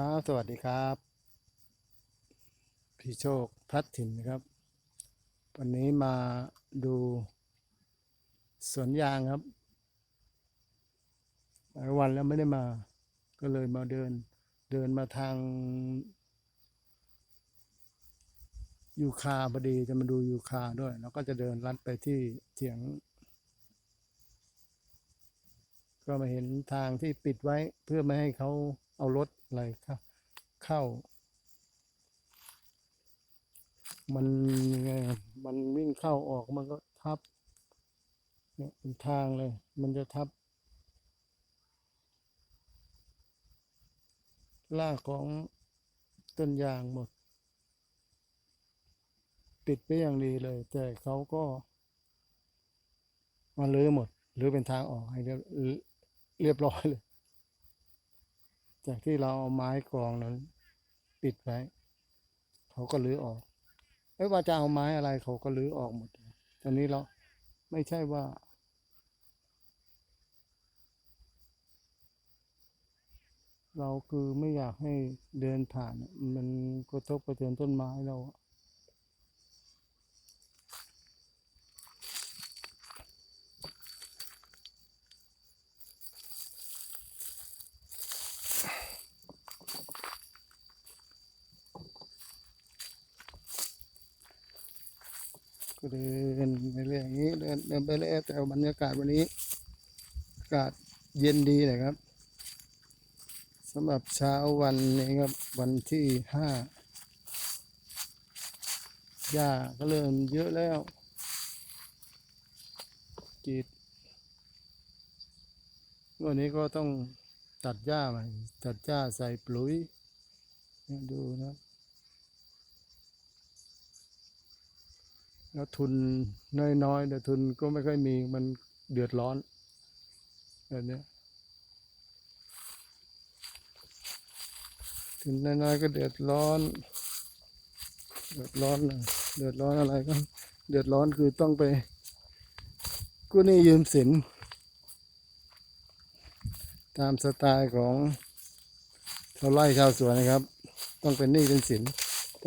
ครับ สวัสดีครับ พี่โชคพัดถิ่นนะครับ วันนี้มาดู สวนยางครับ หลายวันแล้วไม่ได้มา ก็เลยมาเดิน เดินมาทาง ยูคาพอดีจะมาดูยูคาด้วย แล้วก็จะเดินลัดไปที่เถียง ก็มาเห็นทางที่ปิดไว้เพื่อไม่ให้เขา เอารถอะไรเข้าเข้า มันยังไงมันวิ่งเข้าออกมันก็ทับ เนี่ยเป็นทางเลย มันจะทับรากของต้นยางหมด ปิดไปอย่างดีเลย แต่เขาก็ มาลื้อหมดหรือเป็นทางออกให้เรียบเรียบร้อยเลย จากที่เราเอาไม้กรองนั้น ปิดไว้ เขาก็ลื้อออกไม่ว่าจะเอาไม้อะไรเขาก็ลื้อออกหมดตอนนี้เราไม่ใช่ว่า เราคือไม่อยากให้เดินผ่าน มันกระทบกระเทือนต้นไม้เราอะ ก็เดินไปเรื่อยอย่างนี้เดินเดินไปเรื่อยแต่บรรยากาศวันนี้อากาศเย็นดีเลยครับสำหรับเช้าวันนี้ครับวันที่ห้าหญ้าก็เริ่มเยอะแล้วกีดวันนี้ก็ต้องตัดหญ้าใหม่ตัดหญ้าใส่ปุ๋ยนี่ยดูนะ แล้วทุนน้อยๆแต่ทุนก็ไม่ค่อยมีมันเดือดร้อนแบบเนี้ยถึงน้อยๆก็เดือดร้อน เดือดร้อนนะเดือดร้อนอะไรก็ เดือดร้อนคือต้องไปกู้หนี้ยืมสิน ตามสไตล์ของชาวไร่ชาวสวนนะครับ ต้องเป็นหนี้เป็นสิน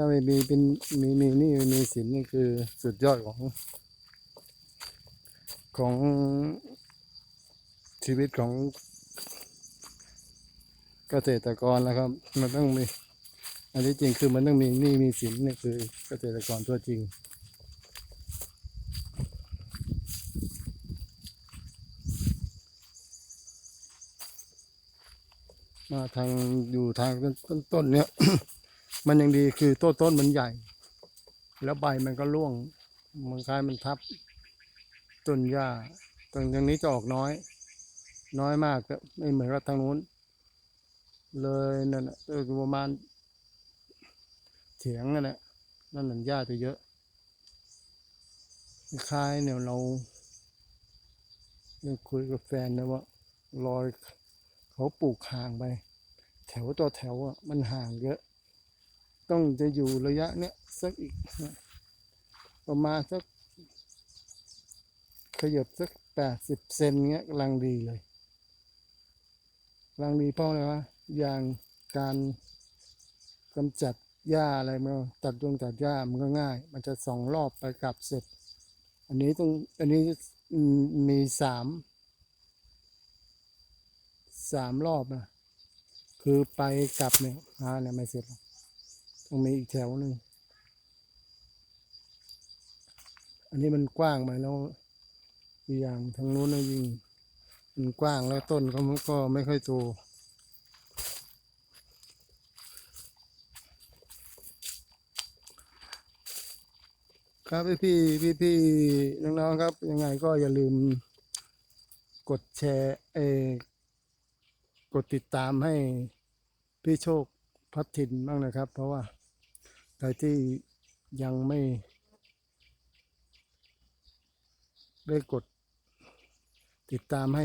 ถ้าไม่มีเป็นมีมีนี่มีสินนี่คือสุดยอดของของชีวิตของเกษตรกรนะครับ มันต้องมี อันที่จริงคือมันต้องมีนี้มีสินนี่คือเกษตรกรตัวจริงมาทางอยู่ทางต้นต้นๆเนี่ย มันยังดีคือต้นต้นมันใหญ่ แล้วใบมันก็ร่วงมันคล้ายมันทับต้นหญ้าตรงทางนี้จะออกน้อย น้อยมากก็ไม่เหมือนกับทางนู้น เลยนั่นน่ะประมาณเถียงนั่นแหละนั่นหนันหญ้าจะเยอะคล้ายเนี่ยเรายังคุยกับแฟนนะว่ารอยเขาปลูกห่างไป แถวต่อแถวอะมันห่างเยอะ ต้องจะอยู่ระยะเนี้ยสักอีกประมาณสักขยับสักแปดสิบเซนเงี้ยกำลังดีเลยกำลังดีเพราะอะไรวะอย่างการกำจัดหญ้าอะไรมาตัดดวงตัดหญ้ามันก็ง่าย มันจะสองรอบไปกลับเสร็จ อันนี้ต้องอันนี้มีสามสามรอบนะคือไปกลับเนี่ยหาเนี่ยไม่เสร็จหรอก ต้องมีอีกแถวหนึ่ง อันนี้มันกว้างไปแล้วอีกอย่างทางนู้นนะยิ่งมันกว้างแล้วต้นเขามันก็ไม่ค่อยโตครับพี่พี่พี่พี่ๆน้องๆครับ ยังไงก็อย่าลืม กดแชร์เอกดติดตามให้พี่โชคพัฒทินบ้างนะครับ เพราะว่า ใครที่ยังไม่ได้กดติดตามให้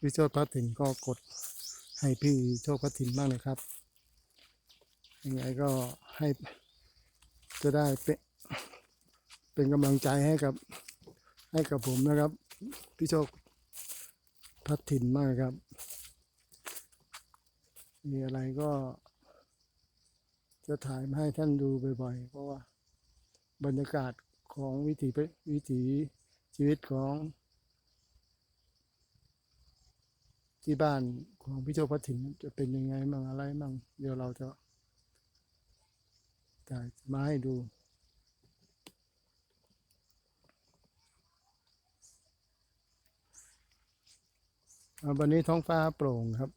พี่โชคพัฒทินก็กดให้พี่โชคพัฒทินบ้างนะครับ ยังไงก็ให้จะได้เป็นเป็นกำลังใจให้กับให้กับผมนะครับ พี่โชคพัดถิ่นมากครับ มีอะไรก็ จะถ่ายมาให้ท่านดูบ่อยๆ เพราะว่าบรรยากาศของวิถีวิถีชีวิตของ ที่บ้านของพี่โจพัถินจะเป็นยังไงมั่งอะไรมั่งเดี๋ยวเราจะถ่ายมาให้ดูอ่าวันนี้ท้องฟ้าโปร่งครับ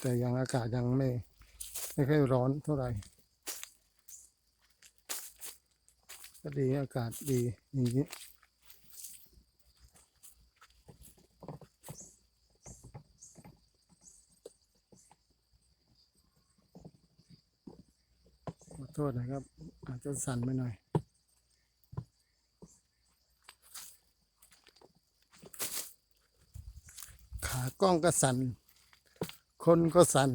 แต่ยังอากาศยังไม่ไม่ค่อยร้อนเท่าไหร่ ก็ดีอากาศดีอย่างนี้ขอโทษนะครับ อาจจะสั่นไปหน่อยขากล้องก็สั่น คนก็สั่น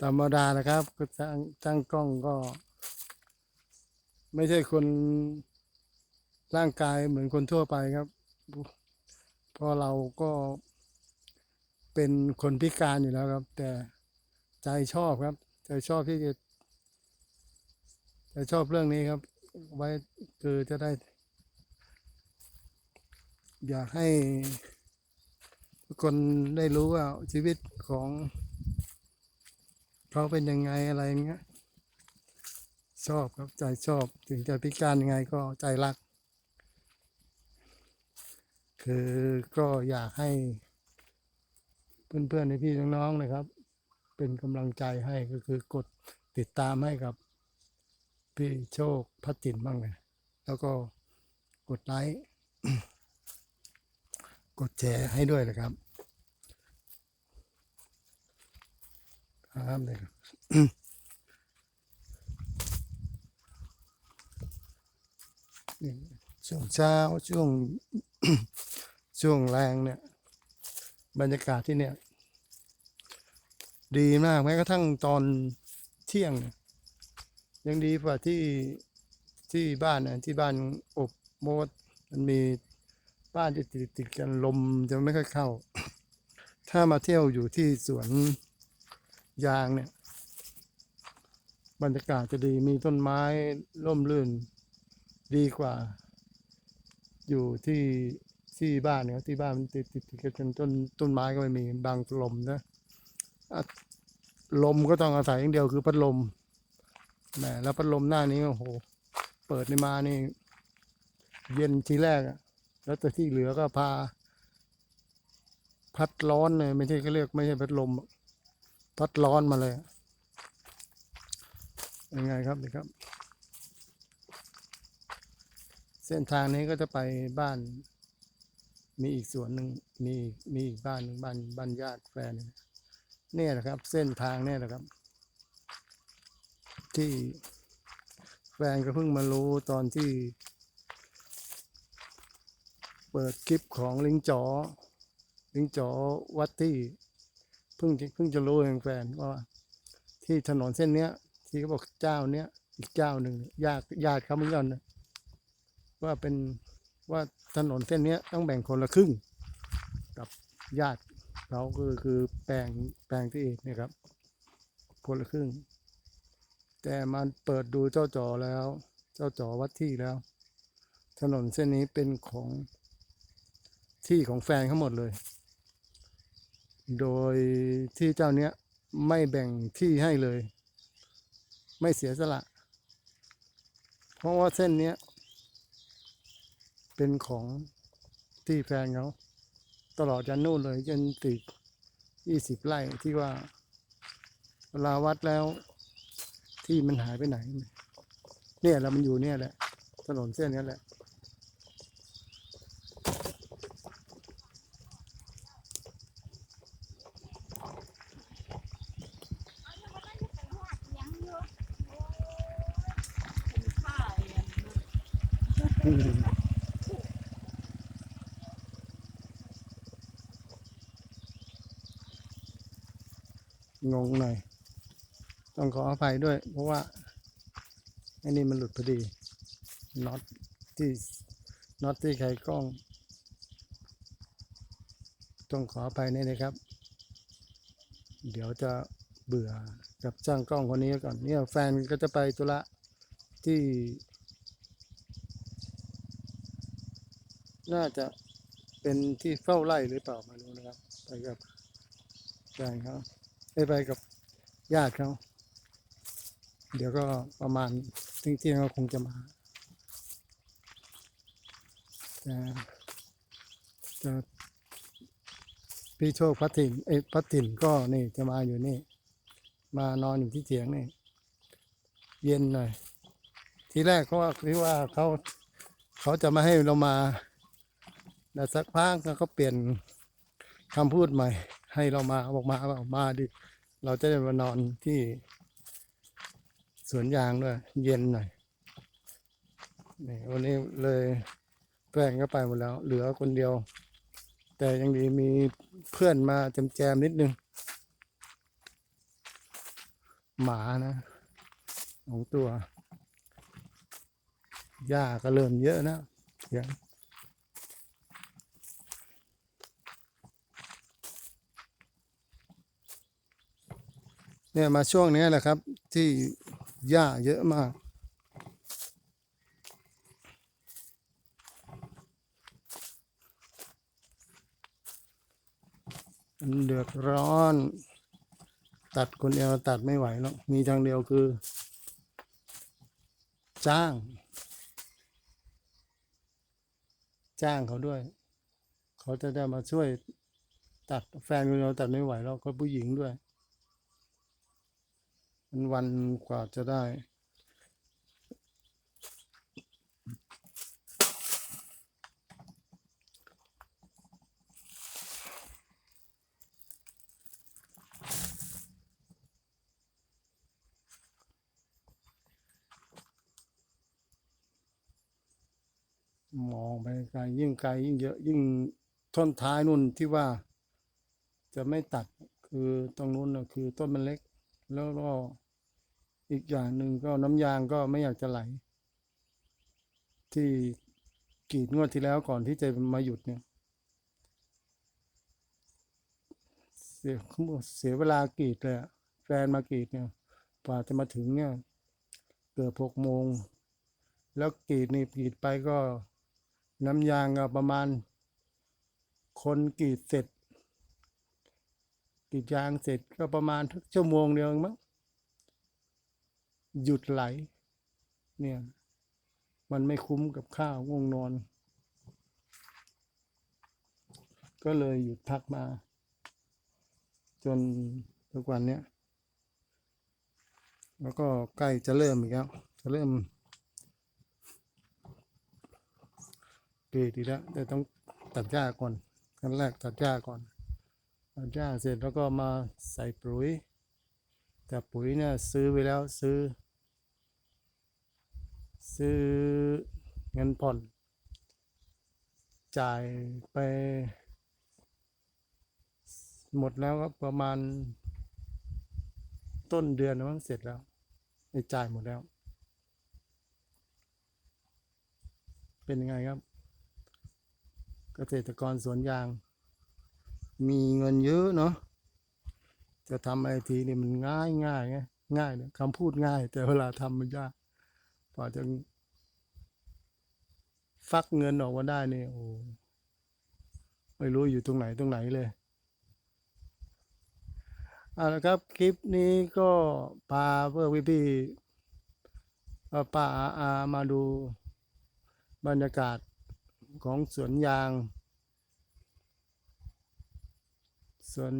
ธรรมดานะครับก็จ้างจ้างกล้องก็ ไม่ใช่คนร่างกายเหมือนคนทั่วไปครับ เพราะเราก็เป็นคนพิการอยู่แล้วครับ แต่ใจชอบครับ ใจชอบที่จะใจชอบเรื่องนี้ครับ ไว้คือจะได้ อยากให้ทุกคนได้รู้ว่าชีวิตของเขาเป็นยังไงอะไรเงี้ย ชอบครับใจชอบถึงจะพิการยังไงก็ใจรัก คือก็อยากให้ เพื่อนๆในพี่น้องๆนะครับ เป็นกำลังใจให้ก็คือกดติดตามให้กับพี่โชคพัดจินบ้างเลยแล้วก็กดไลค์กดแชร์ให้ด้วยนะครับ ครับเลยครับ ช่วงเช้าช่วงช่วงแรงเนี่ย บรรยากาศที่เนี่ย ดีมากแม้กระทั่งตอนเที่ยง ยังดีกว่าที่ที่บ้านนะที่บ้านอบโมดมันมีบ้านที่ติดติดกันลมจะไม่ค่อยเข้า ถ้ามาเที่ยวอยู่ที่สวนยางเนี่ย บรรยากาศจะดีมีต้นไม้ร่มรื่น ดีกว่า อยู่ที่ที่บ้านเนี่ยที่บ้านมันติดติดติดกันต้นต้นไม้ก็ไม่มีบางลมนะลมก็ต้องอาศัยอย่างเดียวคือพัดลมแหมแล้วพัดลมหน้านี้โอ้โห เปิดในมานี่ เย็นทีแรกอะแล้วแต่ที่เหลือก็พา พัดร้อนเลยไม่ใช่ก็เรียกไม่ใช่พัดลมพัดร้อนมาเลยยังไงครับนี่ครับ เส้นทางนี้ก็จะไปบ้าน มีอีกส่วนหนึ่งมีมีอีกบ้านหนึ่งบ้านบ้านญาติแฟนเนี่ยนะครับ เส้นทางเนี่ยนะครับ ที่แฟนก็เพิ่งมารู้ตอนที่ เปิดคลิปของลิงจ๋อลิงจ๋อวัดที่เพิ่งเพิ่งจะรู้เองแฟนว่า ที่ถนนเส้นเนี้ย ที่เขาบอกเจ้าเนี้ยอีกเจ้าหนึ่งญาติญาติเขาเหมือนกันนะ ว่าเป็นว่าถนนเส้นนี้ต้องแบ่งคนละครึ่ง กับญาติเขาคือคือแปลงแปลงที่เนี่ยครับ คนละครึ่ง แต่มันเปิดดูเจ้าจอแล้ว เจ้าจอวัดที่แล้ว ถนนเส้นนี้เป็นของที่ของแฟนเขาหมดเลย โดยที่เจ้าเนี้ยไม่แบ่งที่ให้เลย ไม่เสียสละ เพราะว่าเส้นเนี้ย เป็นของที่แฟนเขาตลอดยันนู่นเลยจนติดยี่สิบไร่ที่ว่าเวลาวัดแล้ว ที่มันหายไปไหน เนี่ยแล้วมันอยู่เนี่ยแหละ ถนนเส้นนี้แหละ งงหน่อย ต้องขออภัยด้วย เพราะว่าไอ้นี่มันหลุดพอดีน็อตที่น็อตที่ไขกล้อง ต้องขออภัยนี่นะครับ เดี๋ยวจะเบื่อกับจ้างกล้องคนนี้ก่อนเนี่ยแฟนก็จะไปธุระที่ น่าจะเป็นที่เฝ้าไร่หรือเปล่าไม่รู้นะครับไปกับแฟนเขา ได้ไปกับญาติเขาเดี๋ยวก็ประมาณเที่ยงก็คงจะมาแต่แต่พี่โชคพัดถิ่นเอ้พัดถิ่นก็นี่จะมาอยู่นี่ มานอนอยู่ที่เถียงนี่ เย็นหน่อย ทีแรกเขาว่าคิดว่าเขาเขาจะมาให้เรามาแต่สักพักเขาเปลี่ยนคำพูดใหม่ ให้เรามาบอกมาบอกมาดิ เราจะได้มานอนที่สวนยางด้วย เย็นหน่อยนี่วันนี้เลยแฟนก็ไปหมดแล้ว เหลือคนเดียว แต่ยังดีมีเพื่อนมาจมแจมนิดนึง หมานะสองตัวหญ้าก็เริ่มเยอะนะเสียง เนี่ยมาช่วงนี้แหละครับ ที่หญ้าเยอะมากมันเดือดร้อน ตัดคนเดียวตัดไม่ไหวแล้วมีทางเดียวคือ จ้าง จ้างเขาด้วย เขาจะได้มาช่วยตัดแฟนคนเดียวตัดไม่ไหวแล้วก็ผู้หญิงด้วยันวันกว่าจะได้ มองไปไกลยิ่งไกลยิ่งเยอะยิ่งท่อนท้ายนู่นที่ว่าจะไม่ตัดคือตรงนู้นนะคือต้นมันเล็กแล้วก็ อีกอย่างหนึ่งก็น้ำยางก็ไม่อยากจะไหล ที่กรีดงวดที่แล้วก่อนที่จะมาหยุดเนี่ย เสียเสียเวลากรีดเลยอะแฟนมากรีดเนี่ยกว่าจะมาถึงเนี่ยเกือบหกโมง แล้วกรีดนี่กรีดไปก็น้ำยางก็ประมาณ คนกรีดเสร็จกรีดยางเสร็จก็ประมาณทักชั่วโมงเดียวมั้ง หยุดไหล เนี่ย มันไม่คุ้มกับข้าวง่วงนอน ก็เลยหยุดพักมา จนทุกวันเนี้ยแล้วก็ใกล้จะเริ่มอีกแล้วจะเริ่มกรีดอีกแล้วแต่ต้องตัดหญ้าก่อนขั้นแรกตัดหญ้าก่อนตัดหญ้าเสร็จแล้วก็มาใส่ปุ๋ย แต่ปุ๋ยเนี่ยซื้อไว้แล้วซื้อ ซื้อเงินผ่อน จ่ายไป หมดแล้วก็ประมาณ ต้นเดือนมั้งเสร็จแล้วไอ้จ่ายหมดแล้ว เป็นยังไงครับ เกษตรกรสวนยาง มีเงินเยอะเนาะจะทำอะไรทีนี่มันง่ายง่ายไงง่ายเนี่ยคำพูดง่าย แต่เวลาทำมันยาก พอจะฟักเงินออกมาได้นี่โอ้ไม่รู้อยู่ตรงไหนตรงไหนเลยเอาละครับ คลิปนี้ก็พาเพื่อพี่พี่ป้าอาอามาดูบรรยากาศของสวนยาง สวน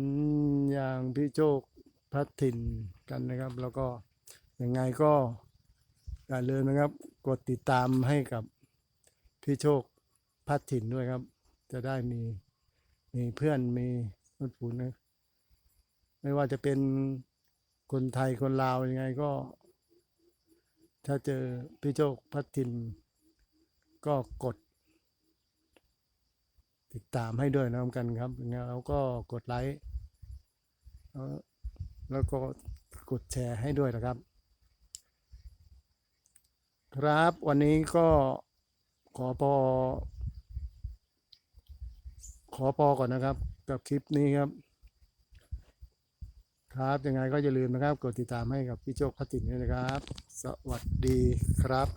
ยางพี่โชคพัดถิ่นกันนะครับ แล้วก็ยังไงก็ อย่าลืมนะครับ กดติดตามให้กับพี่โชคพัดถิ่นด้วยครับ จะได้มีมีเพื่อนมีเพื่อนฝูงนะไม่ว่าจะเป็นคนไทยคนลาวยังไงก็ ถ้าเจอพี่โชคพัดถิ่นก็กด ติดตามให้ด้วยนะครับกันครับแล้วก็กดไลค์แล้วแล้วก็กดแชร์ให้ด้วยนะครับ ครับวันนี้ก็ขอพอ ขอพอก่อนนะครับ กับคลิปนี้ครับ ครับยังไงก็อย่าลืมนะครับ กดติดตามให้กับพี่โจ๊กพัตินด้วยนะครับ สวัสดีครับ